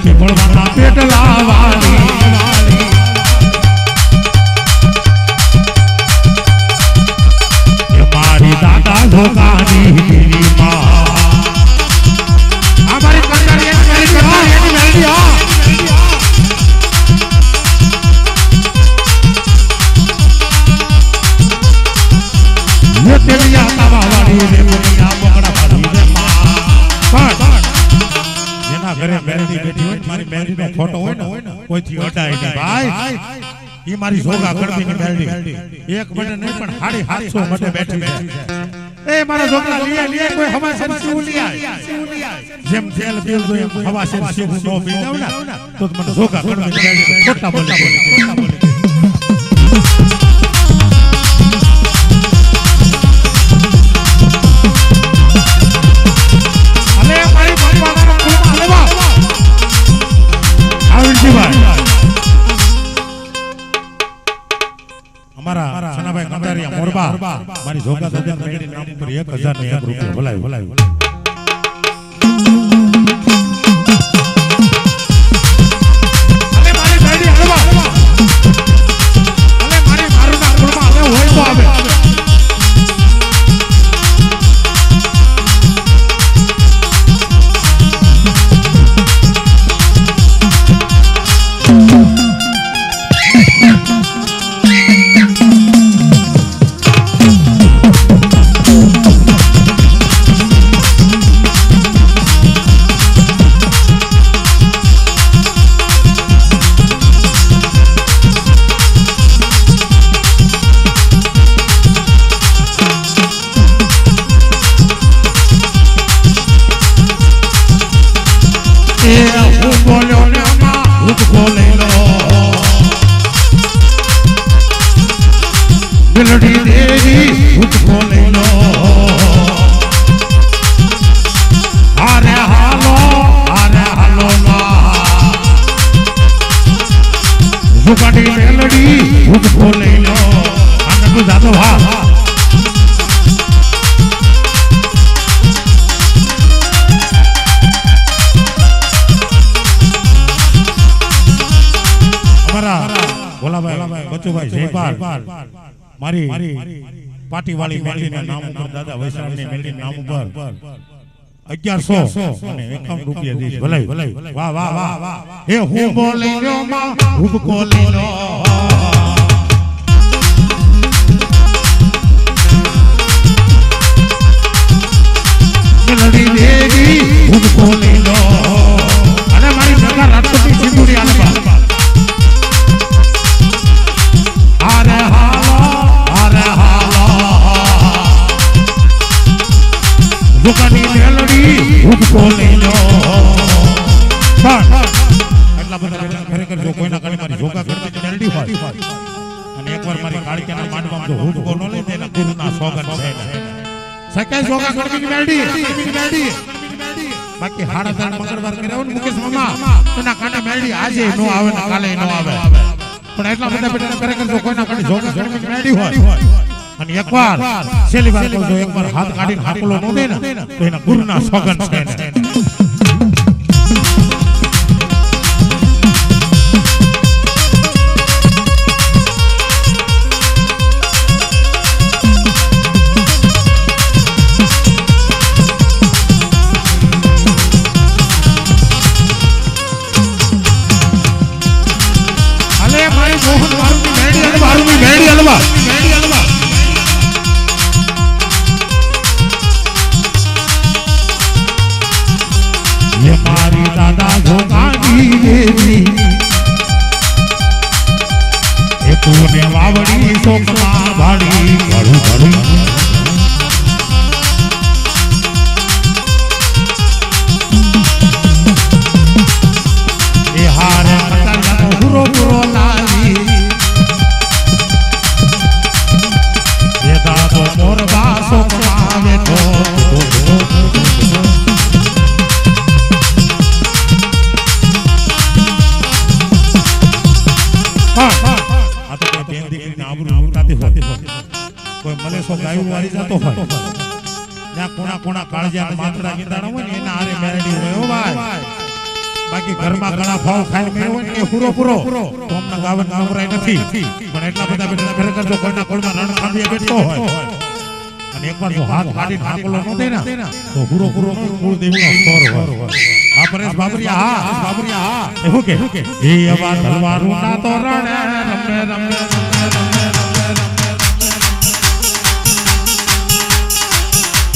પણ પેટલા વાળી ને હટાય ભાઈ ઈ મારી જોગા ગણપીની મેરડી એક મને નહીં પણ હાડી હાથસો માટે બેઠી છે. એ મારા જોગા લીએ લીએ કોઈ હવા સેન લીયા જેમ તેલ પીલ તો એમ હવા સેન શિવ નો પી જાવ ને તો મને જોગા ગણપીની મેરડી ખોટા બોલે ખોટા મોરબા મારી જોગા દાદા મેડી નામ પર 1000 ને એક રૂપિયા ભલાય ભલાય બોલેલો મેલડી દેવી હું બોલેલો અરે હાલો અરે હાલો જુગાડી મેલડી હું બોલેલો આનંદ હા. બચુભાઈ જયપાલ. મારી પાટી વાળી મેળવીના નામ ઉપર દાદા વૈષ્ણવની મેળવીના નામ ઉપર. અગિયારસો. અને એકાવન રૂપિયા દઈશ ભલાઈ ભલાઈ. વાહ વાહ વાહ વાહ હે હું બોલી હું બોલી દેવી હું બોલી અને મારી જગા રાજકોટની સિંદુરી આલે દુકાની મેલડી ઉભકો લઈ લો પણ એટલા બધા ખરેખર જો કોઈના કારણે મારી જોગા કરતી મેલડી હોય. અને એકવાર મારી કાળિયાના માંડવામાં જો ઉભકો ન લઈ તેના ગુરુના સોગન છે. સકે જોગા કરતી મેલડી મેલડી. બાકી હાડા ત્રણ મંગળવાર કર્યા ને મુકેશ મામા, એના કાને મેલડી આજે નો આવે ને કાલે નો આવે. પણ એટલા બધા બેટા ખરેખર જો કોઈના કાને જોગા કરતી મેલડી હોય. અને એકવાર છેલ્લી વાર કહું છું, એકવાર હાથ કાઢીને હાકલો ન દે ને, તો એના ગુરુના સોગન છે મોહન આબરૂ લૂંટાતી હોય. કોઈ મલેશો ગાયું વાળી જતો હોય. ત્યાં કોણા કોણા કાળજા માત્રા હોય ને એના હારે મેરડી હોય ભાઈ. બાકી ઘરમાં ઘણા ભાવ ખાઈને મેળવો હોય ને પૂરો પૂરો. તો અમને ગાવન નથી. પણ એટલા બધા બેટા ખરેખર જો કોઈના કોળમાં રણ ખાંભીએ બેઠો હોય. અને એકવાર જો હાથ કાઢીને હાકલો ન દે ને તો પૂરો પૂરો કુળદેવીનો સ્તર હોય. આ પરેશ બાબરિયા હા. બાબરિયા હા. એવું કે? એ અવા તલવારું ના તો રણે રમે રમે રમે રમે.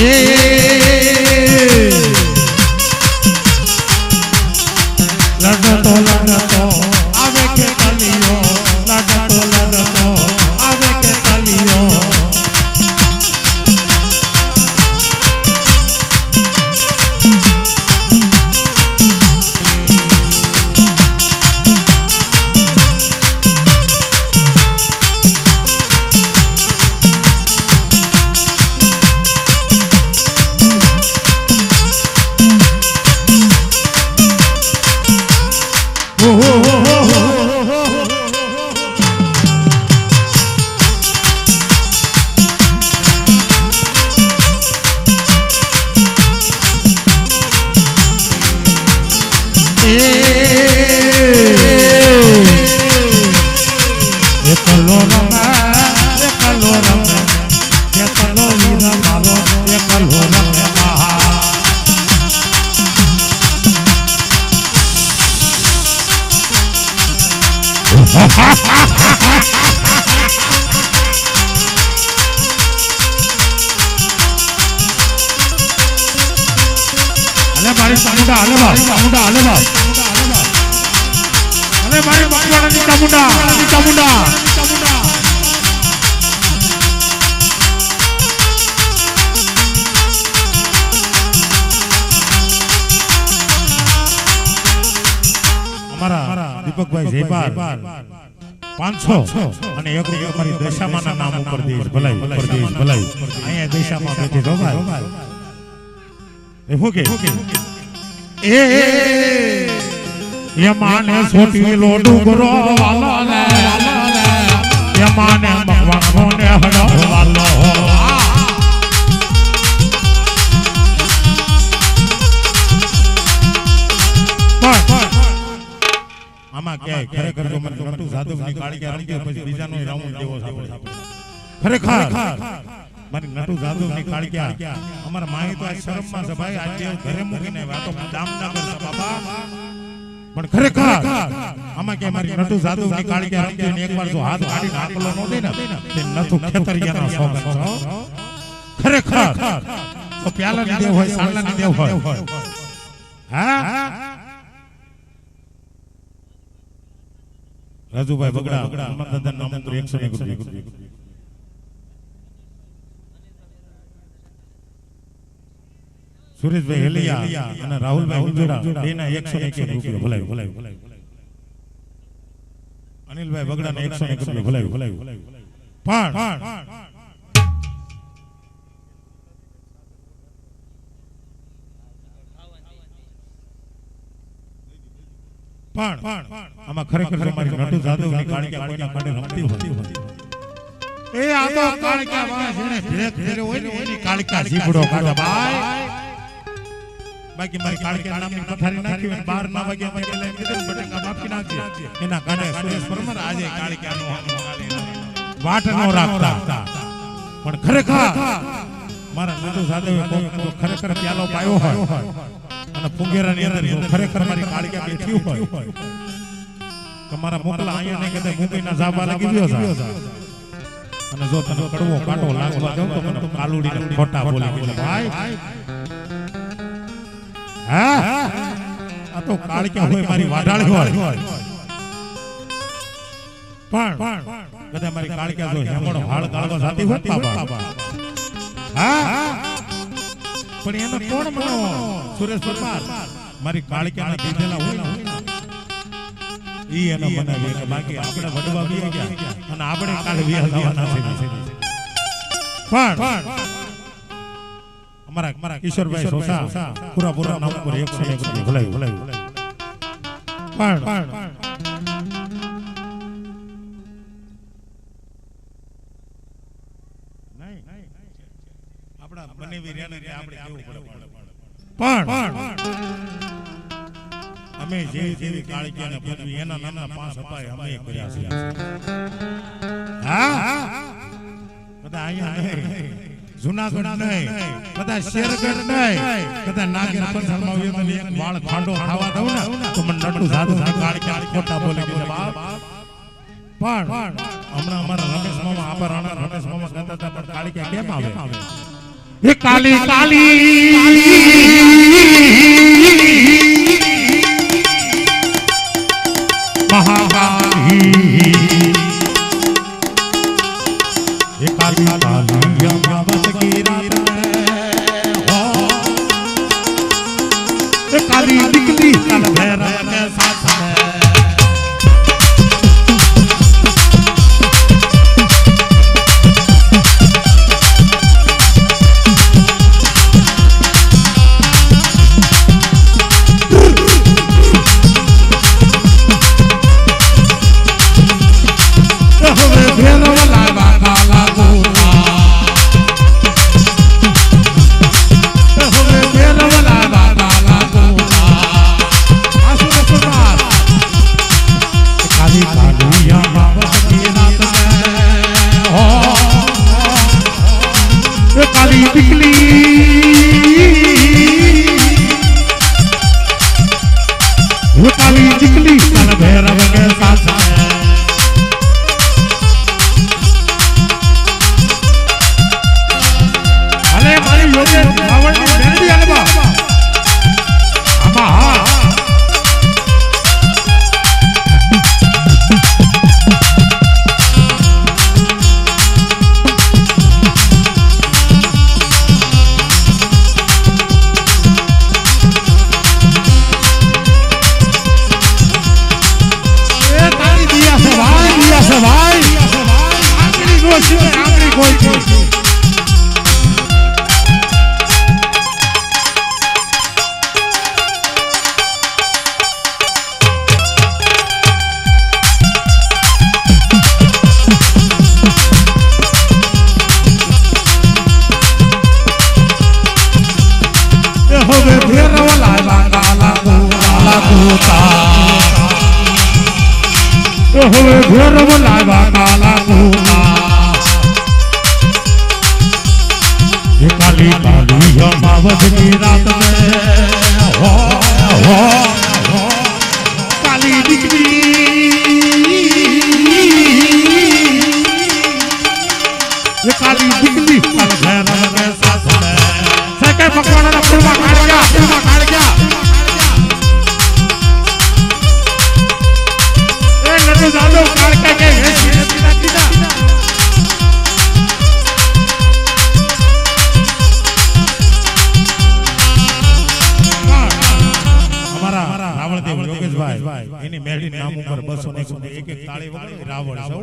એ મારી મકવાણાની ચામુંડા ચામુંડા અમારા દીપકભાઈ જયપાલ પાંચસો અને એક રૂપિયા મારી દશામાના નામ ઉપર દઈશ ભલાઈ ઉપર દઈશ ભલાઈ અહીંયા દશામાં બેઠી તો ભાઈ એ શું કે એ એ સોટી સોટીલો ડુંગરો વાલો ને યમાને માને મકવાનો ને હડો વાલો આમાં કે ખરેખર જો મને નટુ સાધવની કાળિકા કે હોય પછી બીજાનો રાઉન્ડ દેવો છે ખરેખર મારી નટુ જાદવની કાળિકા અમારા માહી તો આ શરમમાં છે ભાઈ આજે ઘરે મૂકીને વાતો દામ ના કરતા બાપા પણ ખરેખર આમાં કે મારી નટુ જાદવની કાળિકા રમતી હોય ને એકવાર જો હાથ કાઢી નાખલો નો દે ને, તે નથુ ખેતરિયાનો સોગંદ છે. ખરેખર. તો પ્યાલાની દેવ હોય, સાંડલાની દેવ હોય. હા? રાજુભાઈ બગડા હનુમાન નામ તો 101 રૂપિયા. સુરેશભાઈ હેલિયા અને રાહુલભાઈ ઉંજોડા બેના 101 રૂપિયા ભલાયું ભલાયું અનિલભાઈ બગડાના 101 રૂપિયા ભલાયું ભલાયું પણ. પણ. આમાં ખરેખર જો નટુ જાદવની કાળિકા કોઈના કાંડે રમતી હોય. એ આ તો કાળિકા વાળા જેને ભેગ ફેર્યો હોય ને એની કાળિકા જીભડો કાઢો ભાઈ. બાકી મારી કાળકે નામની પથારી નાખી અને 12 ના વાગે વાગે લઈને કીધું બટંગા બટેકા નાખી એના કાંડે સુરેશ પરમાર આજે કાળિકા નો વાટ નો રાખતા. પણ ખરેખર મારા નંદુ જાદવે કોક ખરેખર પ્યાલો પાયો હોય અને પુંગેરાની અંદર જો ખરેખર મારી કાળકે બેઠી હોય તમારા મોકલા અહીંયા નહીં કદે મુંબઈના જાબા લાગી ગયો છે. અને જો તને કડવો કાટો લાગવા દઉં તો મને કાલુડીને ખોટા બોલી. ભાઈ હા? આ તો કાળક્યા હોય મારી વાઢાળી હોય પણ કદા મારી કાળ કે હોય હેમણો હાળ કાળો સાથી હોય બાબા. હા? પણ એનો કોણ મનો? સુરેશ પરમાર. મારી કાળક્યાના દીધેલા હોય ને. ઈ એને બનાવી કે બાકી આપણે વડવા ગયા. અને આપણે કાળ વિહાર જવાના છે. પણ અમારા અમારા કિશોરભાઈ સોસા પૂરા પૂરા નામ પર એકસો ને એક ભલાયું ભલાયું પણ. આપણા બનેવી રહ્યા આપણે કેવું પડે પણ. અમે જે જેવી કાળકી અને પદવી એના નાના પાંચ અપાય અમે કર્યા છે. હા? બધા અહીંયા જુનાગઢ નહીં બધા શેરગઢ નહીં બધા નાગેર પંથરમાં આવ્યો તો એક વાળ ખાંડો ખાવા દઉં ને તો મને નટુ જાદુ કાળકી ખોટા બોલે કે બાપ પણ હમણાં અમારા રમેશ મામા આપા રાણા રમેશ મામા કહેતા હતા પણ કાળકી કેમ આવે એ કાલી કાલી મહાકાલી એ હવે ભેરવ જાદવ કાળકા કે વેચી નથી નાખી ના અમારા રાવણદેવ યોગેશભાઈ એની મેળી નામ ઉપર બસો ને એક એક તાળી વગાડી રાવણ સૌ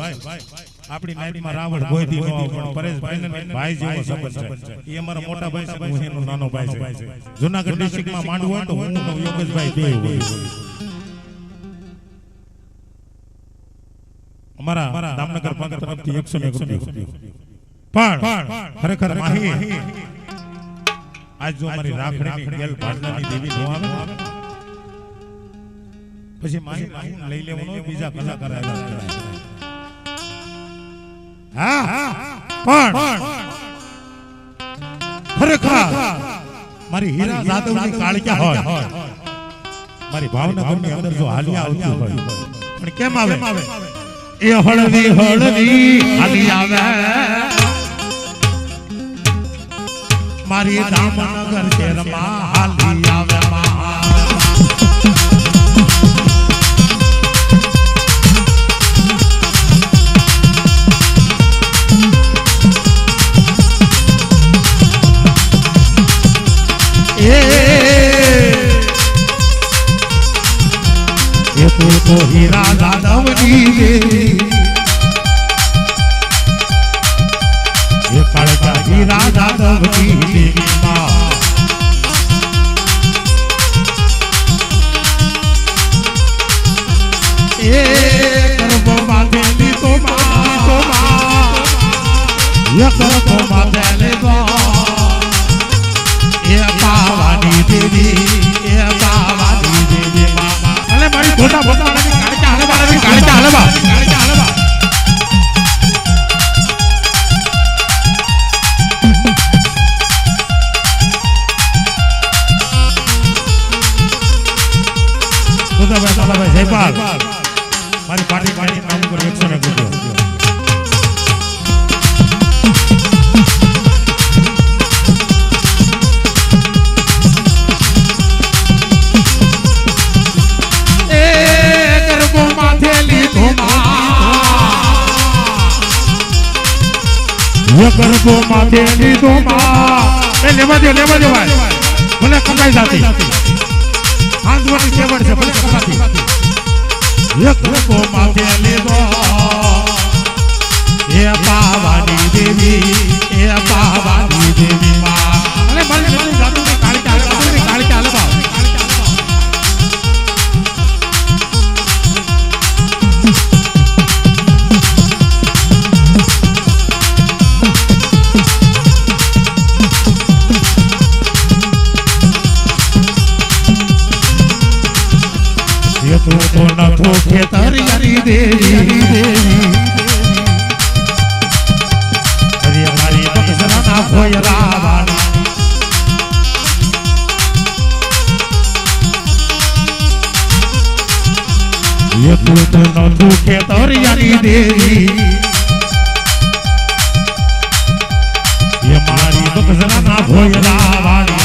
ભાઈ આપણી નાઈટમાં રાવણ ગોઈથી નો પણ પરેશભાઈ ને ભાઈ જેવો સંબંધ છે. એ અમારા મોટા ભાઈ છે એનો નાનો ભાઈ છે. જુનાગઢ ડિસ્ટ્રિક્ટમાં માંડવું હોય તો હું યોગેશભાઈ બે હોય. અમારા દામનગર પંથ તરફથી એકસો ને પણ ખરેખર માહી આજ જો અમારી રાખડીની ગેલ ભાડલાની દેવી નો આવે પછી માહી માહી લઈ લેવાનો બીજા કલાકાર આવ્યા હા પણ ખરેખર મારી હીરા જાદવની કાળક્યા હોય. મારી ભાવનગરની અંદર જો હાલિયા આવતી હોય. પણ કેમ આવે? એ હળદી હળદી હલી આવે. મારી દામનગર શહેરમાં હાલી આવે. તો તો હીરા દાદવની દેવી એ કાળકા હીરા દાદવની દેવી માં એ એ પાવાની દેવી, એ પાવાની માં અલે મારી ફોટા ફોટા કાળકા ગરબો માથે લીધો એ, લેવા દો લેવા દો ભાઈ. ભલે કપાઈ જાતી. હાંધવાની કેવડ છે, ભલે કપાતી. એ ગરબો માથે લીધો એ પાવાની દેવી, એ પાવાની દેવી નથો ખેતરિયાની દેવી દેવી. અરે મારી બક્ષરાના ભોયરા વાળી એ તો તો નથો ખેતરિયાની દેવી. એ મારી બક્ષરાના ભોયરા વાળી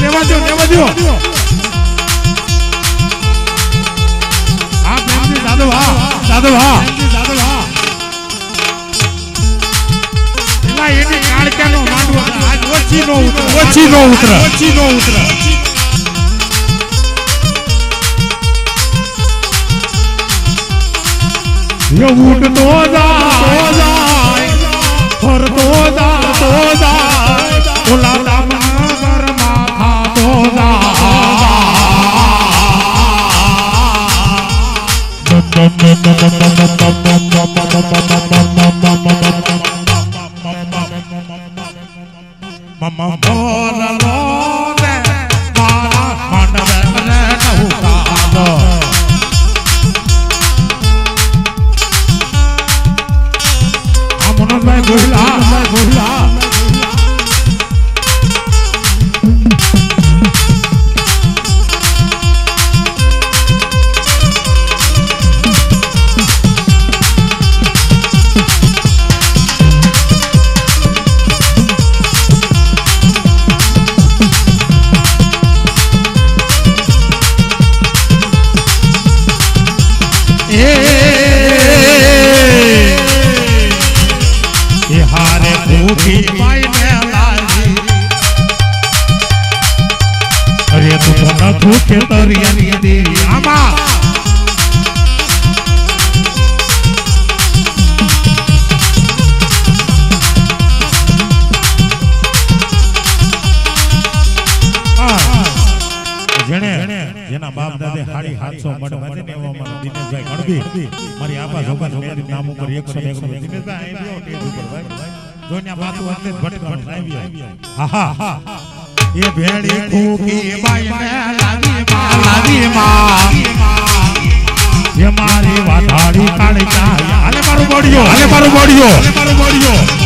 લેવા દ્યો, લેવા દ્યો. હા, પ્રેમજી, દાદુ, હા, દાદુ, હા. એલા, એની કાળકાનો માંડવો આજ ઓછી નો ઉતરે, ઓછી નો ઉતરે, ઓછી નો ઉતરે. એ ઉડતો જાય ફરતો જાતો જાય ઓલા દામના ઘરમાં ખાતો જાય મમ બોલ જેના બાપ દાદે હાડી હાથસો મઢ વધીને એવા અમારા દિનેશભાઈ ગણબી મારી આપા જોગા જોગાની નામ ઉપર એકસો ને એકસો દિનેશભાઈ બેહો ટેજ ઉપર ભાઈ જોન્યા માથું એટલે ભટ ભટ આવી હા હા એ ભેળી કૂકી બાઈને લાવી માં લાવી માં એ મારી વાધાડી કાળી ચા હાલે મારું બોડિયો હાલે મારું બોડિયો હાલે મારું બોડિયો